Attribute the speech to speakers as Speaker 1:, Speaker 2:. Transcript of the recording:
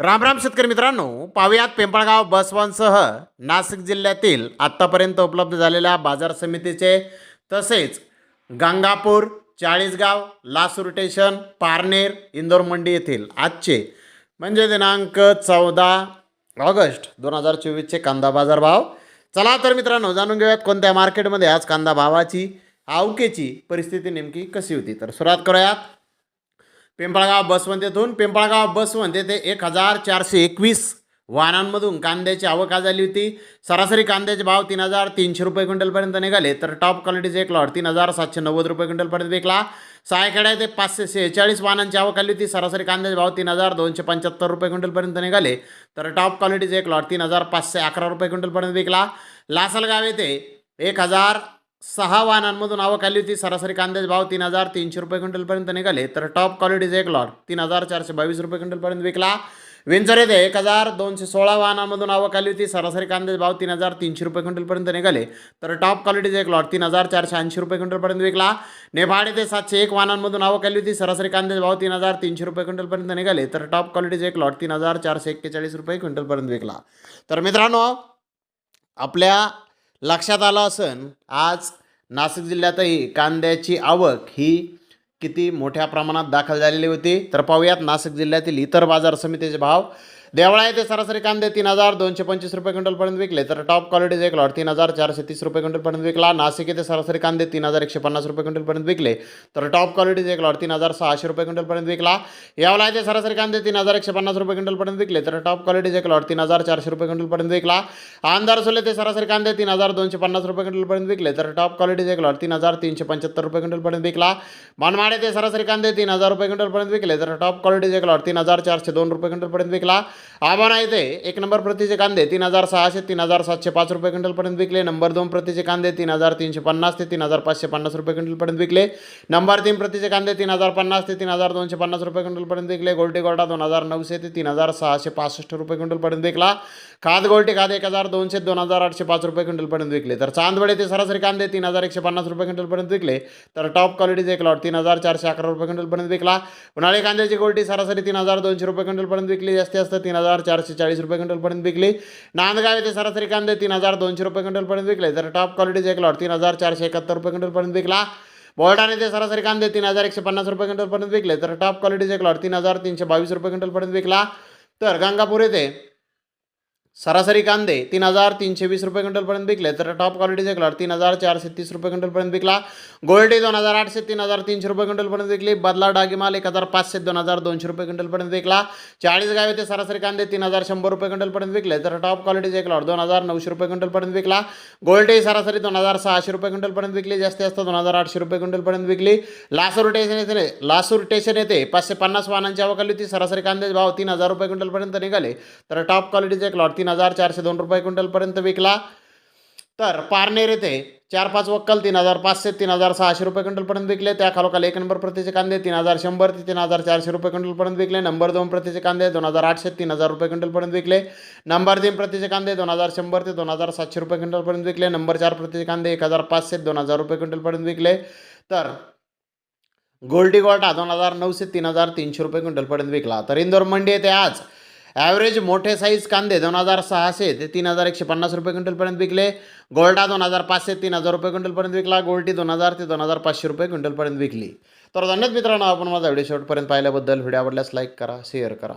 Speaker 1: राम राम शेतकरी मित्रांनो पाहुयात पिंपळगाव बसवांसह नाशिक जिल्ह्यातील आत्तापर्यंत उपलब्ध झालेल्या बाजार समितीचे तसेच गंगापूर चाळीसगाव लासूर स्टेशन पारनेर इंदोर मंडी येथील आजचे म्हणजे दिनांक चौदा ऑगस्ट दोन हजार चोवीसचे कांदा बाजार भाव. चला तर मित्रांनो जाणून घेऊयात कोणत्या मार्केटमध्ये आज कांदा भावाची आवकेची परिस्थिती नेमकी कशी होती. तर सुरुवात करूयात. पिंपळगाव बसवंत येथून पिंपळगाव बसवंत येथे एक हजार चारशे एकवीस वाहनांमधून कांद्याची आवक आज झाली होती. सरासरी कांद्याचे भाव तीन हजार तीनशे रुपये क्विंटलपर्यंत निघाले तर टॉप क्वालिटीचे एक लॉट तीन हजार सातशे नव्वद रुपये क्विंटलपर्यंत विकला. सायखेडा ते पाचशे सेहेचाळीस वाहनांची आवक आली होती. सरासरी कांद्याचे भाव तीन हजार दोनशे पंच्याहत्तर रुपये क्विंटलपर्यंत निघाले तर टॉप क्वालिटीचे एक लॉट तीन हजार पाचशे अकरा रुपये क्विंटलपर्यंत विकला. लासलगाव येथे एक हजार सहा वाहनांमधून आवक आली होती. सरासरी कांद्याचे भाव तीन हजार तीनशे रुपये क्विंटलपर्यंत निघाले. तर टॉप क्वालिटीचे एक लॉट तीन हजार चारशे बावीस रुपये क्विंटलपर्यंत विकला. विंचर येथे एक हजार दोनशे सोळा वाहनांमधून आवक आली होती. सरासरी कांद्याचे भाव तीन हजार तीनशे रुपये क्विंटलपर्यंत निघाले. तर टॉप क्वालिटीचे एक लॉट तीन हजार चारशे ऐंशी रुपये क्विंटलपर्यंत विकला. नेफाड येथे सातशे एक वाहनांमधून आवक आली होती. सरासरी कांद्याचे भाव तीन हजार तीनशे रुपये क्विंटलपर्यंत निघाले. तर टॉप क्वालिटीचे एक लॉट तीन हजार चारशे एक्केचाळीस रुपये क्विंटलपर्यंत विकला. तर मित्रांनो आपल्या लक्षात आलं असन आज नाशिक जिल्ह्यातही कांद्याची आवक ही किती मोठ्या प्रमाणात दाखल झालेली होती. तर पाहूयात नाशिक जिल्ह्यातील इतर बाजार समितीचे भाव. देवळा येथे सरासरी कांदे तीन हजार दोनशे पंचवीस रुपये क्विंटलपर्यंत विकले तर टॉप क्वालिटीचे एक लॉट तीन हजार चारशे तीस रुपये क्विंटलपर्यंत विकला नाशिक येथे सरासरी कांदे तीन हजार एकशे पन्नास रुपये क्विंटलपर्यंत विकले तर टॉप क्वालिटीचे एक लॉट तीन हजार सहाशे रुपये क्विंटलपर्यंत विकला यावला येथे सरासरी कांदे तीन हजार एकशे पन्नास रुपये क्विंटलपर्यंत विकले तर टॉप क्वालिटीचे एक लॉट तीन हजार चारशे रुपये क्विंटलपर्यंत विकला आमदार सोले ते सरासरी कांदे तीन हजार दोनशे पन्नास रुपये क्विंटलपर्यंत विकले तर टॉप क्वालिटीचे एक लॉट तीन हजार तीनशे पंच्याहत्तर रुपये क्विंटलपर्यंत विकला मनमाड येथे सरासरी कांदे तीन हजार रुपये क्विंटलपर्यंत विकले तर टॉप क्वालिटीचे एक लॉट तीन हजार चारशे दोन रुपये क्विंटलपर्यंत विकला आबाणा ते एक नंबर प्रतीचे कांदे तीन हजार सहाशे तीन हजार सातशे पाच रुपये क्विंटलपर्यंत विकले नंबर दोन प्रतीचे कांदे तीन हजार तीनशे पन्नास ते तीन हजार पाचशे पन्नास रुपये क्विंटलपर्यंत विकले नंबर तीन प्रतीचे कांदे तीन हजार पन्नास ते तीन हजार दोनशे पन्नास रुपये क्विंटलपर्यंत विकले गोल्टी गोल्टा दोन हजार नऊशे ते तीन हजार सहाशे पासष्ट रुपये क्विंटलपर्यंत विकला खाद गोल्टी खाद एक हजार दोनशे दोन हजार आठशे पाच रुपये क्विंटलपर्यंत विकले तर चांदवडे ते सरासरी कांदे तीन हजार एकशे पन्नास रुपये क्विंटलपर्यंत विकले तर टॉप क्वालिटीचे एक लॉट तीन हजार चारशे अकरा रुपये क्विंटलपर्यंत विकला उन्हाळी कांद्याची गोल्टी सरासरी तीन हजार दोनशे रुपये क्विंटलपर्यंत विकली जास्ती असतं तीन हजार चारशे चाळीस रुपये क्विंटलपर्यंत विकली. नांदगाव येथे सरासरी कांदे तीन हजार दोनशे रुपये क्विंटलपर्यंत विकले. तर टॉप क्वालिटीचे एक लॉट तीन हजार चारशे एकाहत्तर रुपये क्विंटलपर्यंत विकला. बोर्डाने ते सरासरी कांदे तीन हजार एकशे पन्नास रुपये क्विंटलपर्यंत विकले. तर टॉप क्वालिटीचे एक लॉट तीन हजार तीनशे बावीस रुपये क्विंटलपर्यंत विकला. तर गंगापूर येथे सरासरी कांदे तीन हजार तीनशे वीस रुपये क्विंटलपर्यंत विकले. तर टॉप क्वालिटीचे कलर तीन हजार चारशे तीस रुपये क्विंटलपर्यंत विकला. गोल्डी दोन हजार आठशे तीन हजार तीनशे रुपये क्विंटलपर्यंत विकली. बदला डागीमाल एक हजार पाचशे दोन हजार दोनशे रुपये क्विंटलपर्यंत विकला. चाळीस गाव येथे सरासरी कांदे तीन हजार शंभर रुपये क्विंटलपर्यंत विकले. तर टॉप क्वालिटीचे कलर दोन हजार नऊशे रुपये क्विंटलपर्यंत विकला. गोल्डी सरासरी दोन हजार सहाशे रुपये क्विंटलपर्यंत विकली. जास्तीत जास्त दोन हजार आठशे रुपये क्विंटलपर्यंत विकली. लासूर स्टेशन येथे लासूर स्टेशन येथे पाचशे पन्नास वाहनांची आवक होती. सरासरी कांद्याचे भाव तीन हजार रुपये क्विंटलपर्यंत निघाले. तर टॉप क्वालिटीचे क्लॉट तीन हजार चारशे दोन रुपये क्विंटलपर्यंत विकला. तर पारनेर येथे चार पाच वक्कल तीन हजार पाचशे तीन हजार सहाशे रुपये क्विंटलपर्यंत विकले. त्या खालोखाल एक नंबर प्रतीचे कांदे तीन हजार शंभर ते तीन हजार चारशे रुपये क्विंटलपर्यंत विकले. नंबर दोन प्रतीचे कांदे दोन हजार आठशे तीन हजार रुपये क्विंटलपर्यंत विकले. नंबर तीन प्रतीचे कांदे दोन हजार शंभर ते दोन हजार सातशे रुपये क्विंटलपर्यंत विकले. नंबर चार प्रतीचे कांदे एक हजार पाचशे दोन हजार रुपये क्विंटलपर्यंत विकले. तर गोल्डी गोल्टा दोन हजार नऊशे तीन हजार तीनशे रुपये क्विंटलपर्यंत विकला. तर इंदोर मंडी येथे आज ॲव्हरेज मोठे साईज कांदे दोन हजार सहाशे ते तीन हजार एकशे पन्नास रुपये क्विंटलपर्यंत विकले. गोल्डा दोन हजार पाचशे तीन हजार रुपये क्विंटलपर्यंत विकला. गोल्टी दोन हजार ते दोन हजार पाचशे रुपये क्विंटलपर्यंत विकली. तर धन्यवाद मित्रांनो आपण माझा व्हिडिओ शेवटपर्यंत पाहिल्याबद्दल. व्हिडिओ आवडल्यास लाईक करा शेअर करा.